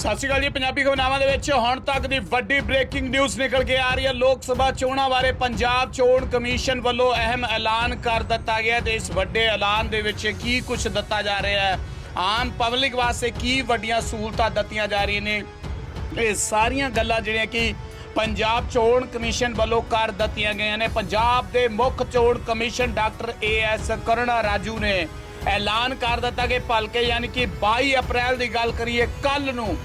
ਸਤਿ ਸ਼੍ਰੀ ਅਕਾਲ ਜੀ, ਪੰਜਾਬੀ ਖਬਰਨਾਮਾ ਦੇ ਵਿੱਚ ਹੁਣ ਤੱਕ ਦੀ ਵੱਡੀ ਬ੍ਰੇਕਿੰਗ ਨਿਊਜ਼ ਨਿਕਲ ਕੇ ਆ ਰਹੀ ਹੈ। ਲੋਕ ਸਭਾ ਚੋਣਾਂ ਬਾਰੇ ਪੰਜਾਬ ਚੋਣ ਕਮਿਸ਼ਨ ਵੱਲੋਂ ਅਹਿਮ ਐਲਾਨ ਕਰ ਦਿੱਤਾ ਗਿਆ ਤੇ ਇਸ ਵੱਡੇ ਐਲਾਨ ਦੇ ਵਿੱਚ ਕੀ ਕੁਝ ਦਿੱਤਾ ਜਾ ਰਿਹਾ ਹੈ? ਆਮ ਪਬਲਿਕ ਵਾਸਤੇ ਕੀ ਵੱਡੀਆਂ ਸਹੂਲਤਾਂ ਦਿੱਤੀਆਂ ਜਾ ਰਹੀਆਂ ਨੇ? ਇਹ ਸਾਰੀਆਂ ਗੱਲਾਂ ਜਿਹੜੀਆਂ ਕਿ ਪੰਜਾਬ ਚੋਣ ਕਮਿਸ਼ਨ ਵੱਲੋਂ ਕਰ ਦਿੱਤੀਆਂ ਗਈਆਂ ਨੇ। ਪੰਜਾਬ ਦੇ ਮੁੱਖ ਚੋਣ commission doctor A S Karuna Raju ਨੇ ਐਲਾਨ ਕਰ ਦਿੱਤਾ ਕਿ ਭਲਕੇ ਯਾਨੀ ਕਿ 22 ਅਪ੍ਰੈਲ ਦੀ ਗੱਲ ਕਰੀਏ ਕੱਲ ਨੂੰ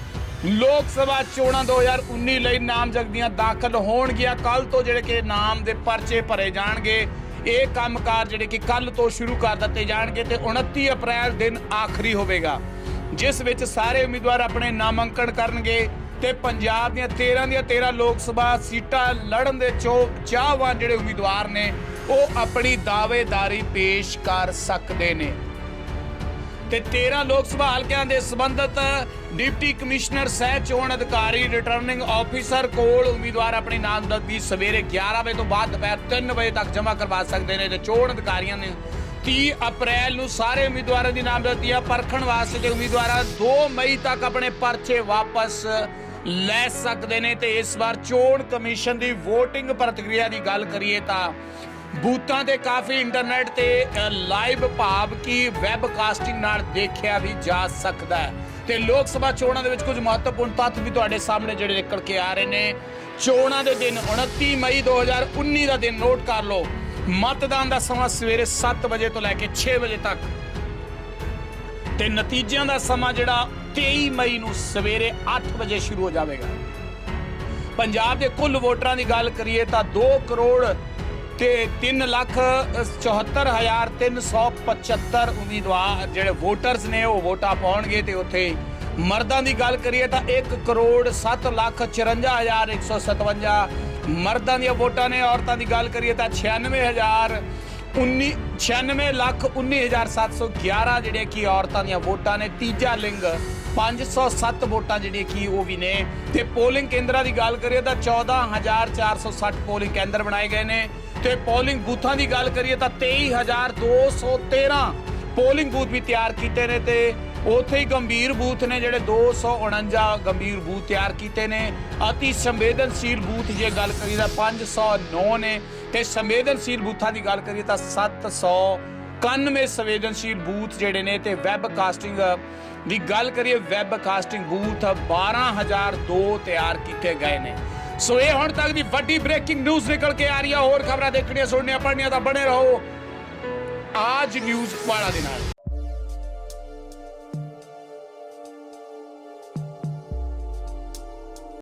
ਲੋਕ ਸਭਾ ਚੋਣਾਂ 2019 ਲਈ ਨਾਮਜ਼ਦਗੀਆਂ ਦਾਖਲ ਹੋਣਗੀਆਂ। ਕੱਲ ਤੋਂ ਜਿਹੜੇ ਕਿ ਨਾਮ ਦੇ ਪਰਚੇ ਭਰੇ ਜਾਣਗੇ। ਇਹ ਕੰਮਕਾਰ ਜਿਹੜੇ ਕਿ ਕੱਲ ਤੋਂ ਸ਼ੁਰੂ ਕਰ ਦਿੱਤੇ ਜਾਣਗੇ ਤੇ 29 ਅਪ੍ਰੈਲ ਦਿਨ ਆਖਰੀ ਹੋਵੇਗਾ। ਜਿਸ ਵਿੱਚ ਸਾਰੇ ਉਮੀਦਵਾਰ ਆਪਣੇ ਨਾਮਾਂਕਣ ਕਰਨਗੇ ਤੇ ਪੰਜਾਬ ਦੀਆਂ 13 ਦੀਆਂ 13 ਲੋਕ ਸਭਾ ਸੀਟਾਂ ਲੜਨ ਦੇ ਚੋ ਚਾਹਵਾਨ ਜਿਹੜੇ ਉਮੀਦਵਾਰ ਨੇ, ਉਹ ਆਪਣੀ ਦਾਅਵੇਦਾਰੀ ਪੇਸ਼ ਕਰ ਸਕਦੇ ਨੇ। ਤੇ 13 ਲੋਕ ਸਭਾ ਹਲਕਿਆਂ ਦੇ ਸੰਬੰਧਤ ਡਿਪਟੀ ਕਮਿਸ਼ਨਰ ਸਹਿ ਚੋਣ ਅਧਿਕਾਰੀ ਰਿਟਰਨਿੰਗ ਆਫੀਸਰ ਕੋਲ ਉਮੀਦਵਾਰ ਆਪਣੀ ਨਾਮਜ਼ਦਗੀ ਸਵੇਰੇ 11 ਵਜੇ ਤੋਂ ਬਾਅਦ ਦੁਪਹਿਰ 3 ਵਜੇ ਤੱਕ ਜਮ੍ਹਾਂ ਕਰਵਾ ਸਕਦੇ ਨੇ ਤੇ ਚੋਣ ਅਧਿਕਾਰੀਆਂ ਨੇ 30 ਅਪ੍ਰੈਲ ਨੂੰ ਸਾਰੇ ਉਮੀਦਵਾਰਾਂ ਦੀ ਨਾਮਜ਼ਦਗੀਆਂ ਪਰਖਣ ਵਾਸਤੇ ਤੇ ਉਮੀਦਵਾਰਾਂ 2 ਮਈ ਤੱਕ ਆਪਣੇ ਪਰਚੇ ਵਾਪਸ ਲੈ ਸਕਦੇ ਨੇ ਤੇ ਇਸ ਵਾਰ ਚੋਣ ਕਮਿਸ਼ਨ ਦੀ VOTING ਪ੍ਰਤੀਕਿਰਿਆ ਦੀ ਗੱਲ ਕਰੀਏ ਤਾਂ ਬੂਥਾਂ ਤੇ ਕਾਫੀ ਇੰਟਰਨੈਟ ਤੇ ਲਾਈਵ ਭਾਵ ਕੀ ਵੈਬਕਾਸਟਿੰਗ ਨਾਲ ਦੇਖਿਆ ਵੀ ਜਾ ਸਕਦਾ ਹੈ। ਤੇ ਲੋਕ ਸਭਾ ਚੋਣਾਂ ਦੇ ਵਿੱਚ ਕੁਝ ਮਹੱਤਵਪੂਰਨ ਤੱਥ ਵੀ ਤੁਹਾਡੇ ਸਾਹਮਣੇ ਜਿਹੜੇ ਨਿਕਲ ਕੇ ਆ ਰਹੇ ਨੇ। ਚੋਣਾਂ ਦੇ ਦਿਨ 29 ਮਈ 2019 ਦਾ ਦਿਨ ਨੋਟ ਕਰ ਲਓ। ਮਤਦਾਨ ਦਾ ਸਮਾਂ ਸਵੇਰੇ 7 ਵਜੇ ਤੋਂ ਲੈ ਕੇ 6 ਵਜੇ ਤੱਕ। ਤੇ ਨਤੀਜਿਆਂ ਦਾ ਸਮਾਂ ਜਿਹੜਾ 23 ਮਈ ਨੂੰ ਸਵੇਰੇ 8 ਵਜੇ ਸ਼ੁਰੂ ਹੋ ਜਾਵੇਗਾ। ਪੰਜਾਬ ਦੇ ਕੁੱਲ ਵੋਟਰਾਂ ਦੀ ਗੱਲ ਕਰੀਏ ਤਾਂ 2 ਕਰੋੜ ਤੇ 3 ਲੱਖ 74375 ਉਮੀਦਵਾਰ ਜਿਹੜੇ ਵੋਟਰਸ ਨੇ, ਉਹ ਵੋਟਾਂ ਪਾਉਣਗੇ ਤੇ ਉੱਥੇ ਮਰਦਾਂ ਦੀ ਗੱਲ ਕਰੀਏ ਤਾਂ 1 ਕਰੋੜ 7 ਲੱਖ 54157 ਮਰਦਾਂ ਦੀਆਂ ਵੋਟਾਂ ਨੇ। ਔਰਤਾਂ ਦੀ ਗੱਲ ਕਰੀਏ ਤਾਂ 96000 19 96 ਲੱਖ 19711 ਜਿਹੜੇ ਕਿ ਔਰਤਾਂ ਦੀਆਂ ਵੋਟਾਂ ਨੇ। ਤੀਜਾ ਲਿੰਗ 507 ਵੋਟਾਂ ਜਿਹੜੀਆਂ ਕਿ ਉਹ ਵੀ ਨੇ। ਤੇ ਪੋਲਿੰਗ ਕੇਂਦਰਾਂ ਦੀ ਗੱਲ ਕਰੀਏ ਤਾਂ 14460 ਪੋਲਿੰਗ ਕੇਂਦਰ ਬਣਾਏ ਗਏ ਨੇ। ਤੇ ਪੋਲਿੰਗ ਬੂਥਾਂ ਦੀ ਗੱਲ ਕਰੀਏ ਤਾਂ 23213 ਪੋਲਿੰਗ ਬੂਥ ਵੀ ਤਿਆਰ ਕੀਤੇ ਨੇ ਤੇ ਉੱਥੇ ਹੀ ਗੰਭੀਰ ਬੂਥ ਨੇ ਜਿਹੜੇ 249 ਗੰਭੀਰ ਬੂਥ ਤਿਆਰ ਕੀਤੇ ਨੇ। ਅਤੀ ਸੰਵੇਦਨਸ਼ੀਲ ਬੂਥ ਜੇ ਗੱਲ ਕਰੀਏ ਤਾਂ 509 ਨੇ ਤੇ ਸੰਵੇਦਨਸ਼ੀਲ ਬੂਥਾਂ ਦੀ ਗੱਲ ਕਰੀਏ ਤਾਂ 791 ਸੰਵੇਦਨਸ਼ੀਲ ਬੂਥ ਜਿਹੜੇ ਨੇ ਤੇ ਵੈਬ ਕਾਸਟਿੰਗ ਦੀ ਗੱਲ ਕਰੀਏ ਵੈਬ ਕਾਸਟਿੰਗ ਬੂਥ 12002 ਤਿਆਰ ਕੀਤੇ ਗਏ ਨੇ। ਸੋ ਇਹ ਹੁਣ ਤੱਕ ਦੀ ਵੱਡੀ ਬ੍ਰੇਕਿੰਗ ਨਿਊਜ਼ ਨਿਕਲ ਕੇ ਆ ਰਹੀ ਹੈ ਹੋਰ ਖਬਰਾਂ ਦੇਖਣੀਆਂ, ਸੁਣਨੀਆਂ, ਪੜ੍ਹਨੀਆਂ ਤਾਂ ਬਣੇ ਰਹੋ। ਆਜ ਨਿਊਜ਼ ਵਾਲਾ ਦੇ ਨਾਲ